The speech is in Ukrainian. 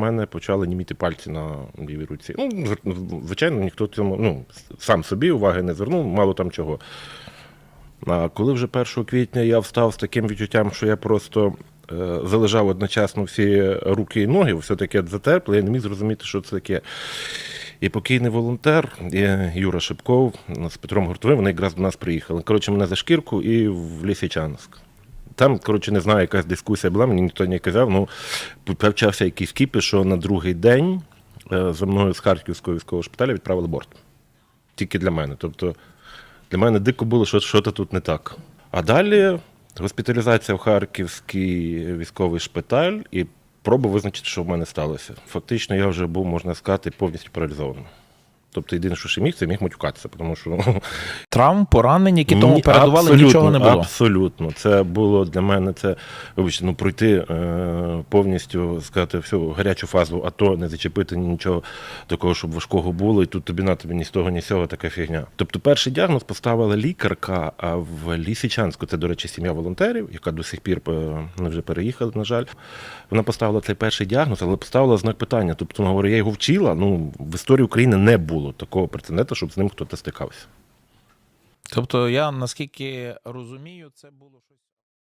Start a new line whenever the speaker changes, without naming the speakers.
мене почали німіти пальці на лівій руці. Ну, звичайно, ніхто цьому ну, сам собі уваги не звернув, мало там чого. А коли вже 1 квітня я встав з таким відчуттям, що я просто е, залежав одночасно всі руки і ноги, все таке затерпло, я не міг зрозуміти, що це таке. І покійний волонтер, і Юра Шипков з Петром Гуртовим, вони якраз до нас приїхали. Коротше, мене за шкірку і в Лісичанськ. Там, коротше, не знаю, якась дискусія була, мені ніхто не казав. Ну, почався якийсь кіпіш, що на другий день е, за мною з Харківського військового шпиталю відправили борт. Тільки для мене. Тобто для мене дико було, що що то тут не так. А далі госпіталізація в Харківський військовий шпиталь і проба визначити, що в мене сталося. Фактично, я вже був, можна сказати, повністю паралізований. Тобто єдине, що ще міг, це міг матюкатися, тому що ну,
Травм, поранень, які тому
ні,
передували, нічого не було.
Абсолютно. Це було для мене це, вибачте, ну пройти е, повністю, сказати, всю гарячу фазу, АТО, не зачепити нічого такого, щоб важкого було, і тут тобі на тобі ні з того, ні з цього така фігня. Тобто перший діагноз поставила лікарка а в Лісичанську, це, до речі, сім'я волонтерів, яка до сих пір е, вони вже переїхали, на жаль. Вона поставила цей перший діагноз, але поставила знак питання. Тобто, вона говорить, я його вчила. Ну, в історії України не було такого прецеденту, щоб з ним хтось стикався.
Тобто, я наскільки розумію, це було щось.